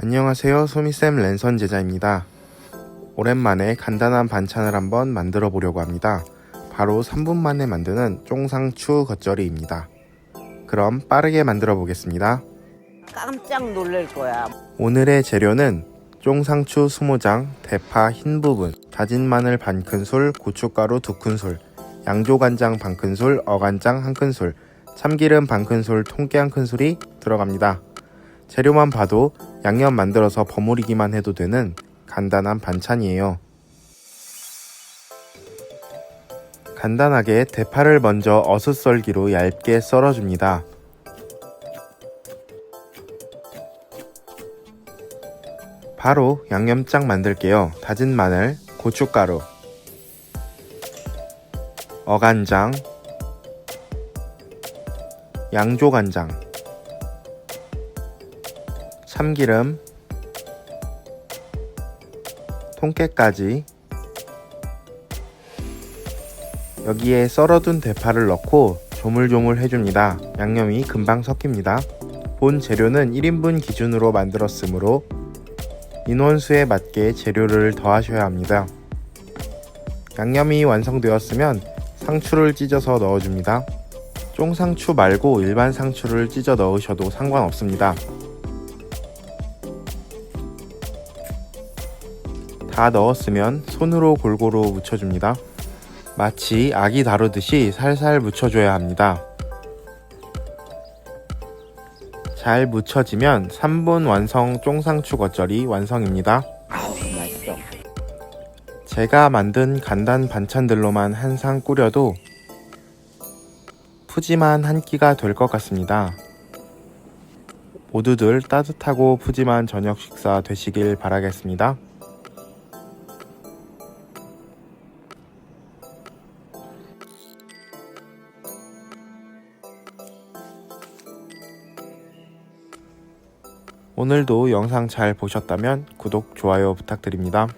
안녕하세요. 소미쌤 랜선 제자입니다. 오랜만에 간단한 반찬을 한번 만들어 보려고 합니다. 바로 3분 만에 만드는 쫑상추 겉절이입니다. 그럼 빠르게 만들어 보겠습니다. 깜짝 놀랄 거야. 오늘의 재료는 쫑상추 20장, 대파 흰 부분, 다진 마늘 반 큰술, 고춧가루 2 큰술, 양조간장 반 큰술, 어간장 1 큰술, 참기름 반 큰술, 통깨 1 큰술이 들어갑니다. 재료만 봐도 양념 만들어서 버무리기만 해도 되는 간단한 반찬이에요. 간단하게 대파를 먼저 어슷썰기로 얇게 썰어줍니다. 바로 양념장 만들게요. 다진 마늘, 고춧가루, 어간장, 양조간장, 참기름, 통깨까지 여기에 썰어둔 대파를 넣고 조물조물 해줍니다. 양념이 금방 섞입니다. 본 재료는 1인분 기준으로 만들었으므로 인원수에 맞게 재료를 더하셔야 합니다. 양념이 완성되었으면 상추를 찢어서 넣어줍니다. 쫑상추 말고 일반 상추를 찢어 넣으셔도 상관없습니다. 다 넣었으면 손으로 골고루 묻혀줍니다. 마치 아기 다루듯이 살살 묻혀줘야 합니다. 잘 묻혀지면 3분 완성 쫑상추 겉절이 완성입니다. 제가 만든 간단 반찬들로만 한 상 꾸려도 푸짐한 한 끼가 될 것 같습니다. 모두들 따뜻하고 푸짐한 저녁 식사 되시길 바라겠습니다. 오늘도 영상 잘 보셨다면 구독, 좋아요 부탁드립니다.